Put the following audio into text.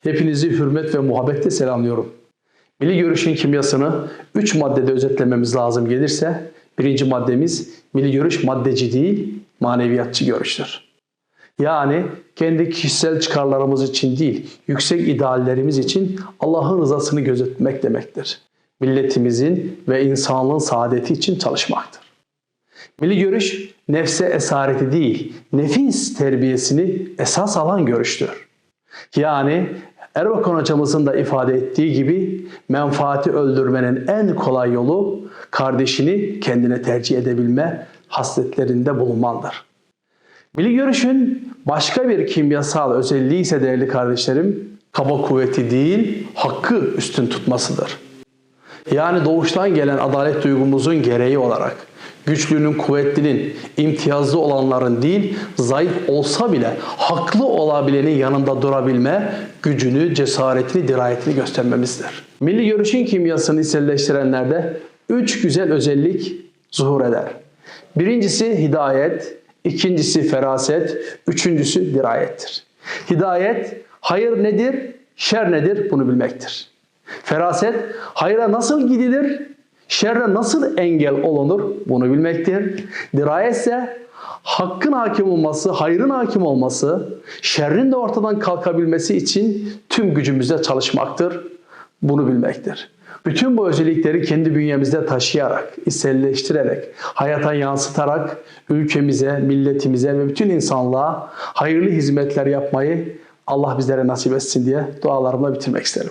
Hepinizi hürmet ve muhabbetle selamlıyorum. Milli görüşün kimyasını 3 maddede özetlememiz lazım gelirse birinci maddemiz milli görüş maddeci değil maneviyatçı görüştür. Yani kendi kişisel çıkarlarımız için değil, yüksek ideallerimiz için Allah'ın rızasını gözetmek demektir. Milletimizin ve insanlığın saadeti için çalışmaktır. Milli görüş nefse esareti değil, nefis terbiyesini esas alan görüştür. Yani Erbakan hocamızın da ifade ettiği gibi menfaati öldürmenin en kolay yolu kardeşini kendine tercih edebilme hasletlerinde bulunmandır. Milli görüşün başka bir kimyasal özelliği ise değerli kardeşlerim, kaba kuvveti değil, hakkı üstün tutmasıdır. Yani doğuştan gelen adalet duygumuzun gereği olarak güçlünün, kuvvetlinin, imtiyazlı olanların değil, zayıf olsa bile haklı olabilenin yanında durabilme gücünü, cesaretini, dirayetini göstermemizdir. Milli görüşün kimyasını içselleştirenlerde üç güzel özellik zuhur eder. Birincisi hidayet, ikincisi feraset, üçüncüsü dirayettir. Hidayet, hayır nedir, şer nedir bunu bilmektir. Feraset, hayra nasıl gidilir, şerre nasıl engel olunur bunu bilmektir. Dirayet ise hakkın hakim olması, hayrın hakim olması, şerrin de ortadan kalkabilmesi için tüm gücümüzle çalışmaktır. Bunu bilmektir. Bütün bu özellikleri kendi bünyemizde taşıyarak, içselleştirerek, hayata yansıtarak ülkemize, milletimize ve bütün insanlığa hayırlı hizmetler yapmayı Allah bizlere nasip etsin diye dualarımla bitirmek isterim.